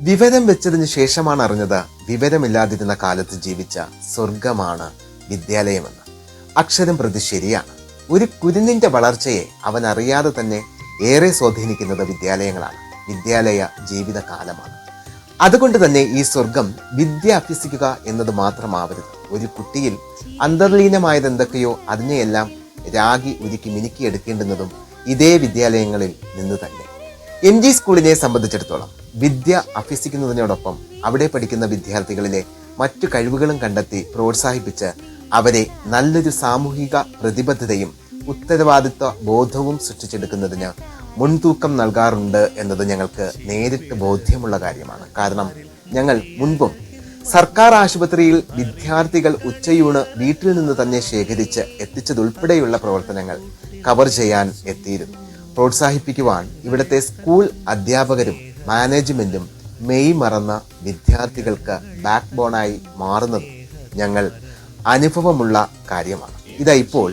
വിവരം വെച്ചതിന് ശേഷമാണ് അറിഞ്ഞത് വിവരമില്ലാതിരുന്ന കാലത്ത് ജീവിച്ച സ്വർഗമാണ് വിദ്യാലയമെന്ന്. അക്ഷരം പ്രതി ശരിയാണ്. ഒരു കുരുന്നിന്റെ വളർച്ചയെ അവൻ അറിയാതെ തന്നെ ഏറെ സ്വാധീനിക്കുന്നത് വിദ്യാലയങ്ങളാണ്. വിദ്യാലയ ജീവിതകാലമാണ്. അതുകൊണ്ട് തന്നെ ഈ സ്വർഗം വിദ്യ അഭ്യസിക്കുക എന്നത് മാത്രമാവരുത്. ഒരു കുട്ടിയിൽ അന്തർലീനമായത് എന്തൊക്കെയോ അതിനെയെല്ലാം രാഗി ഒരുക്കി മിനുക്കിയെടുക്കേണ്ടുന്നതും ഇതേ വിദ്യാലയങ്ങളിൽ നിന്ന് തന്നെ. എം ജി സ്കൂളിനെ സംബന്ധിച്ചിടത്തോളം വിദ്യ അഭ്യസിക്കുന്നതിനോടൊപ്പം അവിടെ പഠിക്കുന്ന വിദ്യാർത്ഥികളിലെ മറ്റു കഴിവുകളും കണ്ടെത്തി പ്രോത്സാഹിപ്പിച്ച് അവരെ നല്ലൊരു സാമൂഹിക പ്രതിബദ്ധതയും ഉത്തരവാദിത്വ ബോധവും സൃഷ്ടിച്ചെടുക്കുന്നതിന് മുൻതൂക്കം നൽകാറുണ്ട് എന്നത് ഞങ്ങൾക്ക് നേരിട്ട് ബോധ്യമുള്ള കാര്യമാണ്. കാരണം ഞങ്ങൾ മുൻപും സർക്കാർ ആശുപത്രിയിൽ വിദ്യാർത്ഥികൾ ഉച്ചയൂണ് വീട്ടിൽ നിന്ന് തന്നെ ശേഖരിച്ച് എത്തിച്ചതുൾപ്പെടെയുള്ള പ്രവർത്തനങ്ങൾ കവർ ചെയ്യാൻ എത്തിയിരുന്നു. പ്രോത്സാഹിപ്പിക്കുവാൻ ഇവിടുത്തെ സ്കൂൾ അധ്യാപകരും മാനേജ്മെന്റും മെയ് മറന്ന വിദ്യാർത്ഥികൾക്ക് ബാക്ക് ബോണായി മാറുന്നത് ഞങ്ങൾ അനുഭവമുള്ള കാര്യമാണ്. ഇതാ ഇപ്പോൾ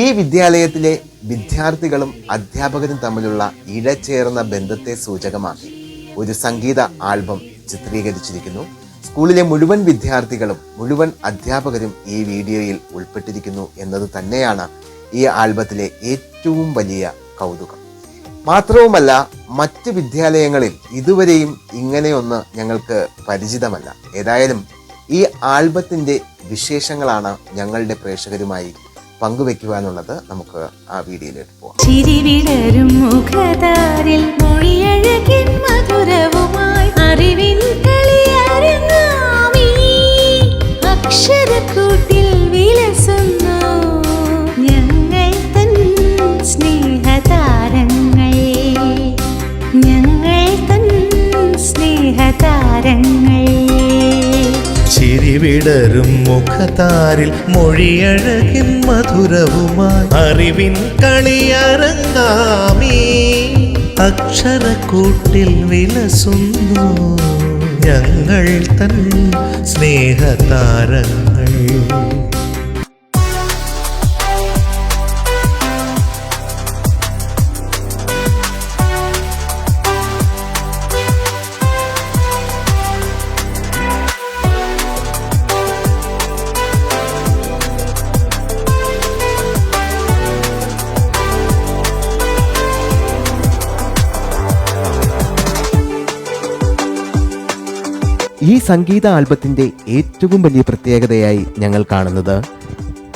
ഈ വിദ്യാലയത്തിലെ വിദ്യാർത്ഥികളും അധ്യാപകരും തമ്മിലുള്ള ഇഴചേർന്ന ബന്ധത്തെ സൂചകമാക്കി. ഒരു സംഗീത ആൽബം ചിത്രീകരിച്ചിരിക്കുന്നു. സ്കൂളിലെ മുഴുവൻ വിദ്യാർത്ഥികളും മുഴുവൻ അധ്യാപകരും ഈ വീഡിയോയിൽ ഉൾപ്പെട്ടിരിക്കുന്നു എന്നത് തന്നെയാണ് ഈ ആൽബത്തിലെ ഏറ്റവും വലിയ കൗതുകം. മാത്രവുമല്ല മറ്റ് വിദ്യാലയങ്ങളിൽ ഇതുവരെയും ഇങ്ങനെയൊന്ന് ഞങ്ങൾക്ക് പരിചിതമല്ല. ഏതായാലും ഈ ആൽബത്തിന്റെ വിശേഷങ്ങളാണ് ഞങ്ങളുടെ പ്രേക്ഷകരുമായി പങ്കുവെക്കുവാനുള്ളത്. നമുക്ക് ആ വീഡിയോയിലേക്ക് പോവാം. ചിരിവിടരും അക്ഷരക്കൂട്ടിൽ വിലസുന്നു ചിരിവിടരും മുഖതാരിൽ മൊഴിയഴകിൻ മധുരവുമായി. അറിവിൻ കളിയറങ്ങാമീ അക്ഷരക്കൂട്ടിൽ വിലസുന്നു. ഞങ്ങൾ തൻ സ്നേഹതാരങ്ങൾ. ഈ സംഗീത ആൽബത്തിന്റെ ഏറ്റവും വലിയ പ്രത്യേകതയായി ഞങ്ങൾ കാണുന്നത്.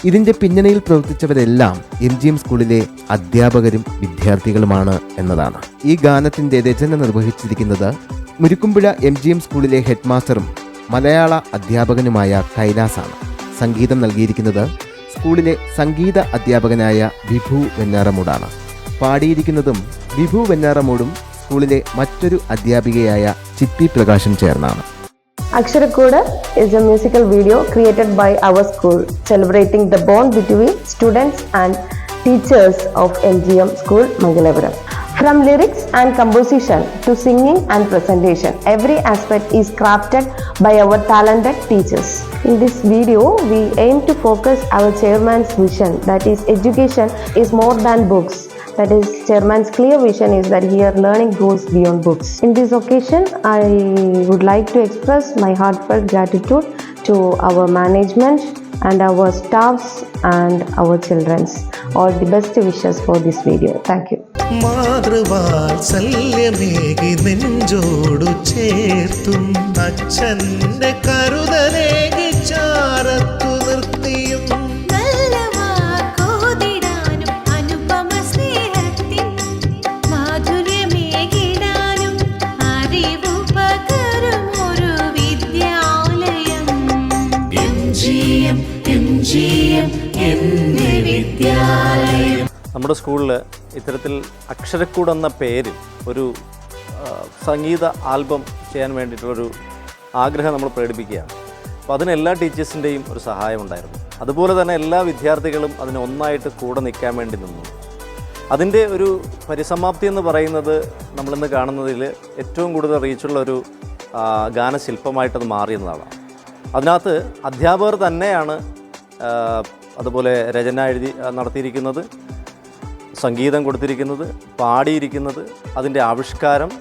ഇതിന്റെ പിന്നണിയിൽ പ്രവർത്തിച്ചവരെല്ലാം എം ജി എം സ്കൂളിലെ അധ്യാപകരും വിദ്യാർത്ഥികളുമാണ് എന്നതാണ്. ഈ ഗാനത്തിന്റെ രചന നിർവഹിച്ചിരിക്കുന്നത് മുരുക്കുമ്പുഴ എം ജി എം സ്കൂളിലെ ഹെഡ് മാസ്റ്ററും മലയാള അധ്യാപകനുമായ കൈലാസാണ്. സംഗീതം നൽകിയിരിക്കുന്നത് സ്കൂളിലെ സംഗീത അധ്യാപകനായ വിഭു വെഞ്ഞാറമൂടാണ്. പാടിയിരിക്കുന്നതും വിഭു വെഞ്ഞാറമൂടും സ്കൂളിലെ മറ്റൊരു അധ്യാപികയായ ചിത്തി പ്രകാശും ചേർന്നാണ്. Aksharakoda is a musical video created by our school celebrating the bond between students and teachers of MGM School Mangalapuram. From lyrics and composition to singing and presentation, every aspect is crafted by our talented teachers. In this video, we aim to focus our chairman's vision that is, education is more than books. That is, chairman's clear vision is that here learning goes beyond books. In this occasion, I would like to express my heartfelt gratitude to our management and our staffs and our childrens. All the best wishes for this video. Thank you. മാതൃവാത്സല്യമേകി നെഞ്ചോടു ചേർത്തും അച്ഛന്റെ കരുതലേകി ചാരത്തു വിദ്യാലയം നമ്മുടെ സ്കൂളിൽ ഇത്തരത്തിൽ അക്ഷരക്കൂട് എന്ന പേരിൽ ഒരു സംഗീത album ചെയ്യാൻ വേണ്ടിയിട്ടുള്ളൊരു ആഗ്രഹം നമ്മൾ പ്രകടിപ്പിക്കുകയാണ്. അപ്പോൾ അതിന് എല്ലാ ടീച്ചേഴ്സിന്റെയും ഒരു സഹായം ഉണ്ടായിരുന്നു. അതുപോലെ തന്നെ എല്ലാ വിദ്യാർത്ഥികളും അതിന് ഒന്നായിട്ട് കൂടെ നിൽക്കാൻ വേണ്ടി നിന്നു. അതിന്റെ ഒരു പരിസമാപ്തി എന്ന് പറയുന്നത് നമ്മളിന്ന് കാണുന്നതിൽ ഏറ്റവും കൂടുതൽ റീച്ചുള്ള ഒരു ഗാനശില്പമായിട്ടത് മാറിയെന്നതാണ്. അതിനകത്ത് അധ്യാപകർ തന്നെയാണ് അതുപോലെ രചന എഴുതി നടത്തിയിരിക്കുന്നത് സംഗീതം കൊടുത്തിരിക്കുന്നത് പാടിയിരിക്കുന്നത് അതിന്റെ ആവിഷ്കാരം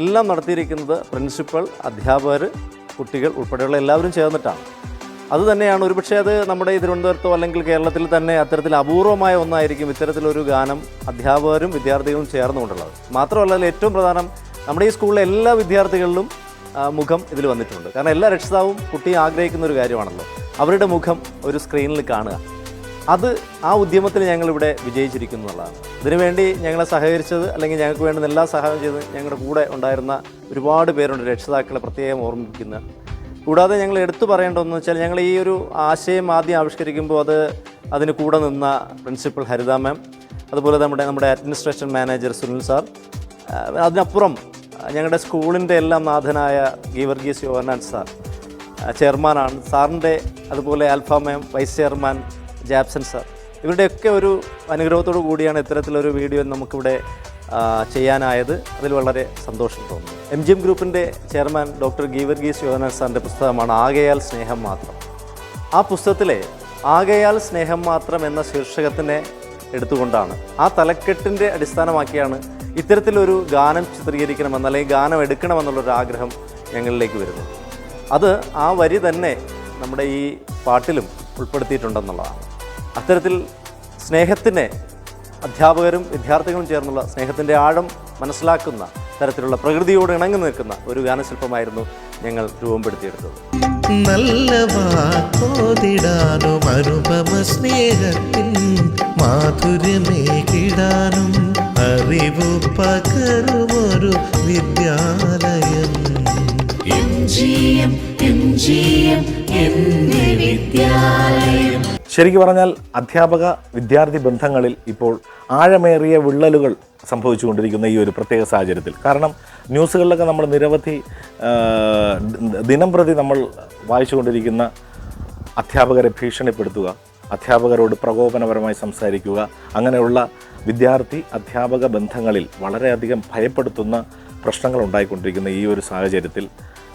എല്ലാം നടത്തിയിരിക്കുന്നത് പ്രിൻസിപ്പൽ അധ്യാപകർ കുട്ടികൾ ഉൾപ്പെടെയുള്ള എല്ലാവരും ചേർന്നിട്ടാണ്. അത് തന്നെയാണ് ഒരുപക്ഷെ അത് നമ്മുടെ തിരുവനന്തപുരത്തോ അല്ലെങ്കിൽ കേരളത്തിൽ തന്നെ അത്തരത്തിൽ അപൂർവമായ ഒന്നായിരിക്കും ഇത്തരത്തിലൊരു ഗാനം അധ്യാപകരും വിദ്യാർത്ഥികളും ചേർന്നുകൊണ്ടുള്ളത്. മാത്രമല്ല ഏറ്റവും പ്രധാനം നമ്മുടെ ഈ സ്കൂളിലെ എല്ലാ വിദ്യാർത്ഥികളിലും മുഖം ഇതിൽ വന്നിട്ടുണ്ട്. കാരണം എല്ലാ രക്ഷിതാവും കുട്ടി ആഗ്രഹിക്കുന്ന ഒരു കാര്യമാണല്ലോ. അവരുടെ മുഖം ഒരു സ്ക്രീനിൽ കാണുക. അത് ആ ഉദ്യമത്തിൽ ഞങ്ങളിവിടെ വിജയിച്ചിരിക്കുന്നു എന്നുള്ളതാണ്. ഇതിനുവേണ്ടി ഞങ്ങളെ സഹകരിച്ചത് അല്ലെങ്കിൽ ഞങ്ങൾക്ക് വേണ്ടി എല്ലാ സഹായം ചെയ്ത് ഞങ്ങളുടെ കൂടെ ഉണ്ടായിരുന്ന ഒരുപാട് പേരുണ്ട് രക്ഷിതാക്കളെ പ്രത്യേകം ഓർമ്മിപ്പിക്കുന്ന. കൂടാതെ ഞങ്ങൾ എടുത്തു പറയേണ്ടതെന്ന് വെച്ചാൽ ഞങ്ങൾ ഈ ഒരു ആശയം ആദ്യം ആവിഷ്കരിക്കുമ്പോൾ അത് അതിന് കൂടെ നിന്ന പ്രിൻസിപ്പൽ ഹരിത മാം അതുപോലെ നമ്മുടെ നമ്മുടെ അഡ്മിനിസ്ട്രേഷൻ മാനേജർ സുനിൽ സാർ അതിനപ്പുറം ഞങ്ങളുടെ സ്കൂളിന്റെ എല്ലാം നാഥനായ ഗീവർഗീസ് യോഹനാൻ സാർ ചെയർമാനാണ്. സാറിന്റെ അതുപോലെ Alpha ma'am vice chairman Jobson sir. ഇവരുടെയൊക്കെ ഒരു അനുഗ്രഹത്തോടു കൂടിയാണ് ഇത്തരത്തിലൊരു വീഡിയോ നമുക്കിവിടെ ചെയ്യാനായത്. അതിൽ വളരെ സന്തോഷം തോന്നുന്നു. എം ജി എം ഗ്രൂപ്പിന്റെ ചെയർമാൻ ഡോക്ടർ ഗീവർഗീസ് യോഹനാൻ സാറിന്റെ പുസ്തകമാണ് ആകയാൽ സ്നേഹം മാത്രം ആ പുസ്തകത്തിലെ ആകയാൽ സ്നേഹം മാത്രം എന്ന ശീർഷകത്തിനെ എടുത്തുകൊണ്ടാണ് ആ തലക്കെട്ടിന്റെ അടിസ്ഥാനമാക്കിയാണ് ഇത്തരത്തിലൊരു ഗാനം ചിത്രീകരിക്കണമെന്ന് അല്ലെങ്കിൽ ഗാനം എടുക്കണമെന്നുള്ളൊരു ആഗ്രഹം ഞങ്ങളിലേക്ക് വരുന്നത്. അത് ആ വരി തന്നെ നമ്മുടെ ഈ പാട്ടിലും ഉൾപ്പെടുത്തിയിട്ടുണ്ടെന്നുള്ളതാണ്. അത്തരത്തിൽ സ്നേഹത്തിനെ അധ്യാപകരും വിദ്യാർത്ഥികളും ചേർന്നുള്ള സ്നേഹത്തിന്റെ ആഴം മനസ്സിലാക്കുന്ന തരത്തിലുള്ള പ്രകൃതിയോട് ഇണങ്ങി നിൽക്കുന്ന ഒരു ഗാനശില്പമായിരുന്നു ഞങ്ങൾ രൂപപ്പെടുത്തിയെടുത്തത്. നല്ല വാക്കോതിടാനും അനുപമ സ്നേഹത്തിൻ മാധുര്യമേകിടാനും അറിവ് പകരുമൊരു വിദ്യാലയം. ശരിക്കു പറഞ്ഞാൽ അധ്യാപക വിദ്യാർത്ഥി ബന്ധങ്ങളിൽ ഇപ്പോൾ ആഴമേറിയ വിള്ളലുകൾ സംഭവിച്ചുകൊണ്ടിരിക്കുന്ന ഈ ഒരു പ്രത്യേക സാഹചര്യത്തിൽ. കാരണം ന്യൂസുകളിലൊക്കെ നമ്മൾ നിരവധി ദിനം പ്രതി നമ്മൾ വായിച്ചുകൊണ്ടിരിക്കുന്ന അധ്യാപകരെ ഭീഷണിപ്പെടുത്തുക അധ്യാപകരോട് പ്രകോപനപരമായി സംസാരിക്കുക അങ്ങനെയുള്ള വിദ്യാർത്ഥി അധ്യാപക ബന്ധങ്ങളിൽ വളരെയധികം ഭയപ്പെടുത്തുന്ന പ്രശ്നങ്ങൾ ഉണ്ടായിക്കൊണ്ടിരിക്കുന്ന ഈ ഒരു സാഹചര്യത്തിൽ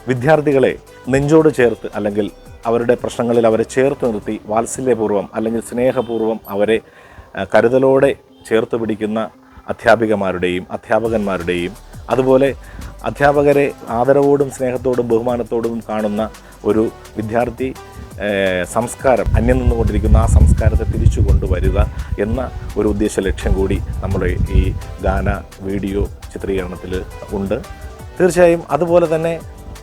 വിദ്യാർത്ഥികളെ നെഞ്ചോട് ചേർത്ത് അല്ലെങ്കിൽ അവരുടെ പ്രശ്നങ്ങളിൽ അവരെ ചേർത്ത് നിർത്തി വാത്സല്യപൂർവം അല്ലെങ്കിൽ സ്നേഹപൂർവം അവരെ കരുതലോടെ ചേർത്ത് പിടിക്കുന്ന അധ്യാപികമാരുടെയും അധ്യാപകന്മാരുടെയും അതുപോലെ അധ്യാപകരെ ആദരവോടും സ്നേഹത്തോടും ബഹുമാനത്തോടും കാണുന്ന ഒരു വിദ്യാർത്ഥി സംസ്കാരം അന്യം നിന്നുകൊണ്ടിരിക്കുന്ന ആ സംസ്കാരത്തെ തിരിച്ചു കൊണ്ടുവരിക എന്ന ഒരു ഉദ്ദേശ ലക്ഷ്യം കൂടി നമ്മുടെ ഈ ഗാന വീഡിയോ ചിത്രീകരണത്തിൽ ഉണ്ട്. തീർച്ചയായും അതുപോലെ തന്നെ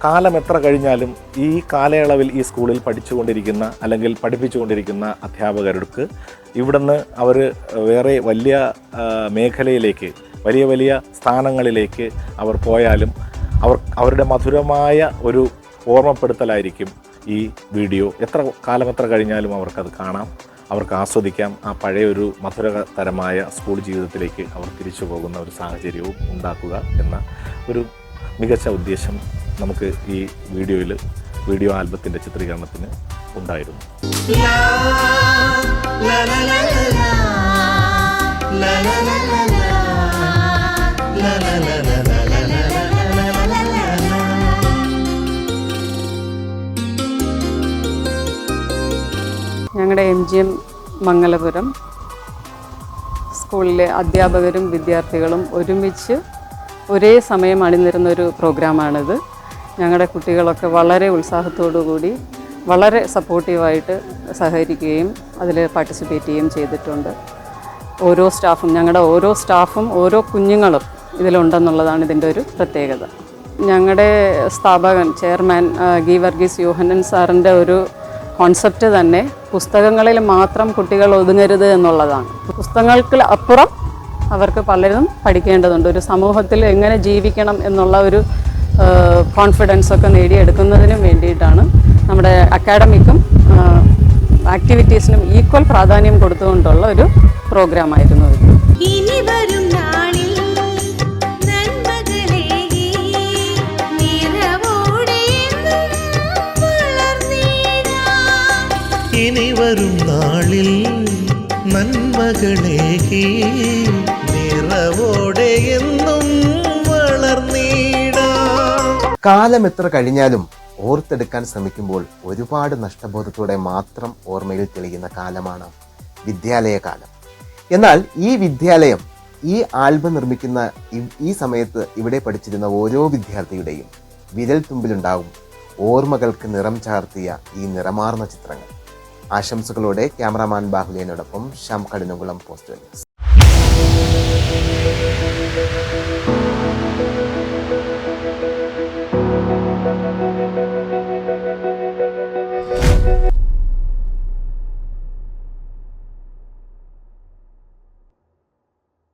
കാലം എത്ര കഴിഞ്ഞാലും ഈ കാലയളവിൽ ഈ സ്കൂളിൽ പഠിച്ചുകൊണ്ടിരിക്കുന്ന അല്ലെങ്കിൽ പഠിപ്പിച്ചുകൊണ്ടിരിക്കുന്ന അധ്യാപകർക്ക് ഇവിടുന്ന് അവർ വേറെ വലിയ മേഖലയിലേക്ക് വലിയ വലിയ സ്ഥാനങ്ങളിലേക്ക് അവർ പോയാലും അവർ അവരുടെ മധുരമായ ഒരു ഓർമ്മപ്പെടുത്തലായിരിക്കും ഈ വീഡിയോ. എത്ര കാലം എത്ര കഴിഞ്ഞാലും അവർക്കത് കാണാം. അവർക്ക് ആസ്വദിക്കാം. ആ പഴയ ഒരു മധുരതരമായ സ്കൂൾ ജീവിതത്തിലേക്ക് അവർ തിരിച്ചു പോകുന്ന ഒരു സാഹചര്യവും ഉണ്ടാക്കുക എന്ന ഒരു മികച്ച ഉദ്ദേശം നമുക്ക് ഈ വീഡിയോയിൽ വീഡിയോ ആൽബത്തിന്റെ ചിത്രീകരണത്തിന് ഉണ്ടായിരുന്നു. ഞങ്ങളുടെ എം ജി എം മംഗലപുരം സ്കൂളിലെ അധ്യാപകരും വിദ്യാർത്ഥികളും ഒരുമിച്ച് ഒരേ സമയം അണിനിരുന്നൊരു പ്രോഗ്രാമാണിത്. ഞങ്ങളുടെ കുട്ടികളൊക്കെ വളരെ ഉത്സാഹത്തോടു കൂടി വളരെ സപ്പോർട്ടീവായിട്ട് സഹകരിക്കുകയും അതിൽ പാർട്ടിസിപ്പേറ്റ് ചെയ്യുകയും ചെയ്തിട്ടുണ്ട്. ഓരോ സ്റ്റാഫും ഞങ്ങളുടെ ഓരോ സ്റ്റാഫും ഓരോ കുഞ്ഞുങ്ങളും ഇതിലുണ്ടെന്നുള്ളതാണ് ഇതിന്റെ ഒരു പ്രത്യേകത. ഞങ്ങളുടെ സ്ഥാപകൻ ചെയർമാൻ ഗി വർഗീസ് യോഹനൻ സാറിന്റെ ഒരു കോൺസെപ്റ്റ് തന്നെ പുസ്തകങ്ങളിൽ മാത്രം കുട്ടികൾ ഒതുങ്ങരുത് എന്നുള്ളതാണ്. പുസ്തകങ്ങൾക്ക് അപ്പുറം അവർക്ക് പലരും പഠിക്കേണ്ടതുണ്ട്. ഒരു സമൂഹത്തിൽ എങ്ങനെ ജീവിക്കണം എന്നുള്ള ഒരു കോൺഫിഡൻസ് ഒക്കെ നേടിയെടുക്കുന്നതിനും വേണ്ടിയിട്ടാണ് നമ്മുടെ അക്കാഡമിക്കും ആക്ടിവിറ്റീസിനും ഈക്വൽ പ്രാധാന്യം കൊടുത്തുകൊണ്ടുള്ള ഒരു പ്രോഗ്രാമായിരുന്നു ഇത് ഇനി വരും നാളിൽ. ഇനി വരും നാളിൽ നന്മകളേകി കാലം എത്ര കഴിഞ്ഞാലും ഓർത്തെടുക്കാൻ ശ്രമിക്കുമ്പോൾ ഒരുപാട് നഷ്ടബോധത്തോടെ മാത്രം ഓർമ്മയിൽ തെളിയുന്ന കാലമാണ് വിദ്യാലയ കാലം എന്നാൽ ഈ വിദ്യാലയം ഈ ആൽബം നിർമ്മിക്കുന്ന ഈ- സമയത്ത് ഇവിടെ പഠിച്ചിരുന്ന ഓരോ വിദ്യാർത്ഥിയുടെയും വിരൽ തുമ്പിലുണ്ടാവും ഓർമ്മകൾക്ക് നിറം ചാർത്തിയ ഈ നിറമാർന്ന ചിത്രങ്ങൾ. ആശംസകളോടെ ക്യാമറാമാൻ ബാഹുലേനോടൊപ്പം ശ്യാം കടിനുകുളം പോസ്റ്റ്